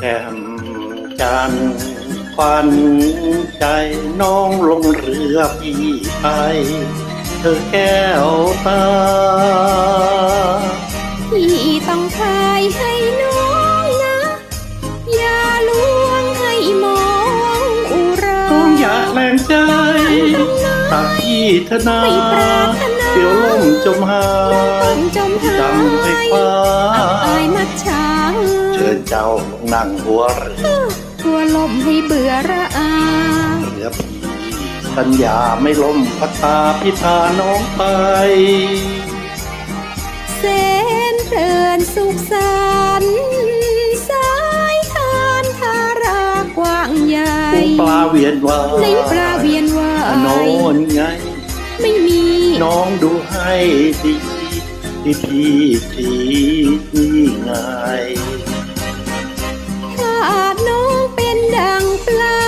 แก้มจันทร์ควันใจน้องลงเรือพี่ไป เธอแก้วตาพี่ต้องพายให้น้องนะ อย่าลวงให้มองอุราต้องอย่าแรงใจตากพี่เธอนาไม่ปรารถนาเดี๋ยวล่ม จมหาต้ยองจมหาดำไปยฟ้าอับอายมัดช้างเชิญเจ้าลงนั่งหัวเรือกลัวลมให้เบื่อระอาเรือพี่สัญญาไม่ล้มพัดตาพิพาน้องไปเส้นเพลินสุขสันต์สายทานทารากว้างใหญ่ปูปลาเวียนวายในปลาเวียนว่ายโน่นไง ไม่มี น้องดูให้ดีที่พี่ทีนี่ไงถ้าน้องเป็นดังปลา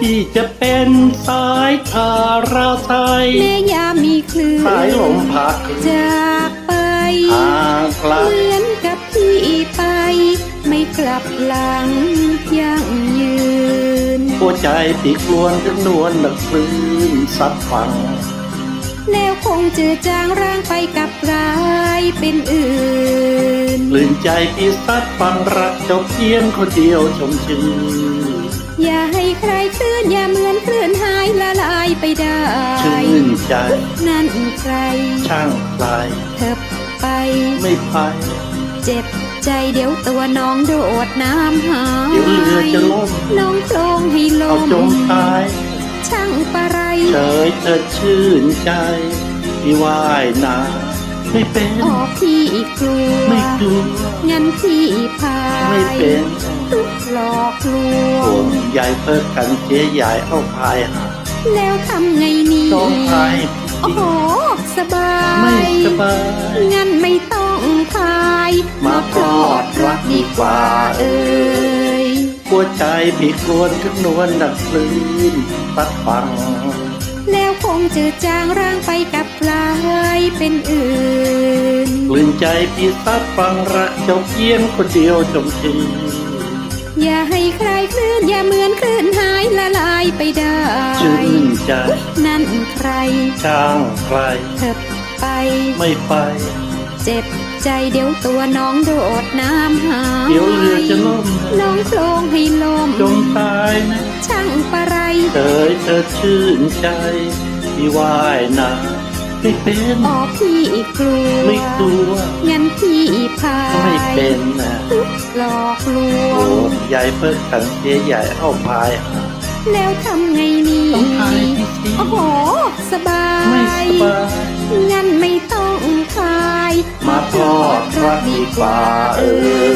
พี่จะเป็นสายทาราไทยแม่ยามมีคลื่นสายลมพัดจากไปห่างไกลเหมือนกับพี่ไป ไม่กลับหลังยั่งยืนหั วใจปีกลวนจำนวนนักคลื่นซัดฟัง แล้วคงเจือจางร่างไปกับกลายเป็นอื่นลื่นใจพี่ซัดฟังรักเจ้าเพียงคนเดียวชมชื่นอย่าให้ใครคลื่นอย่าเหมือนคลื่นหายละลายไปได้ชื่นใจ นั่นใคร ช่างใครเถิบไปไม่ไป เจ็บใจเดี๋ยวตัวน้องโดดน้ำหายเดี๋ยวเรือจะล่มน้องโคลงให้ลเอามจมตายช่างปะไรเฉยเธอชื่นใจพี่ว่ายน้ำไม่เป็นออกพี่กลัวไม่กลัวงั้นพี่พายไม่เป็นทุกหลอกลวผงมยายเพิกกันเจ๊ยายเอาพายหาแล้วทำไงนี่น้องพายโอ้โหสบายไม่สบายงั้นไม่ต้อง พายมาพลอดรักดีกว่าเอ้ยหัวใจปีกลวนทุกนวลดักคลื่นปัดฟัง แล้วคงจืดจางร่างไปกับกลายเป็นอื่นกลืนใจพี่ซัดฟังรักเจ้าเพียงคนเดียวชมชื่นอย่าให้ใครคลื่นอย่าเหมือนคลื่นหายละลายไปได้ชื่นใจนั่นใครช่างใครเถิบไปไม่ไป เจ็บใจเดี๋ยวตัวน้องโดดน้ำหายเดี๋ยวเรือจะล่มน้องโคลงให้ลมจมตายนะช่างปะไรเฉยเธอชื่นใจพี่ว่ายน้ำไม่เป็นอ๋อพี่กลัวไม่กลัวงั้นพี่พายไม่เป็นนะหลอกลวโอ้งยายเพิกกันเจ๊ใหญ่เอาพายหาแล้วทำไงนี่ต้องพายพี่สิโอ้โหสบายไม่สบายงั้นไม่ต้ องพายมาพลอดรักดีกว่าเออ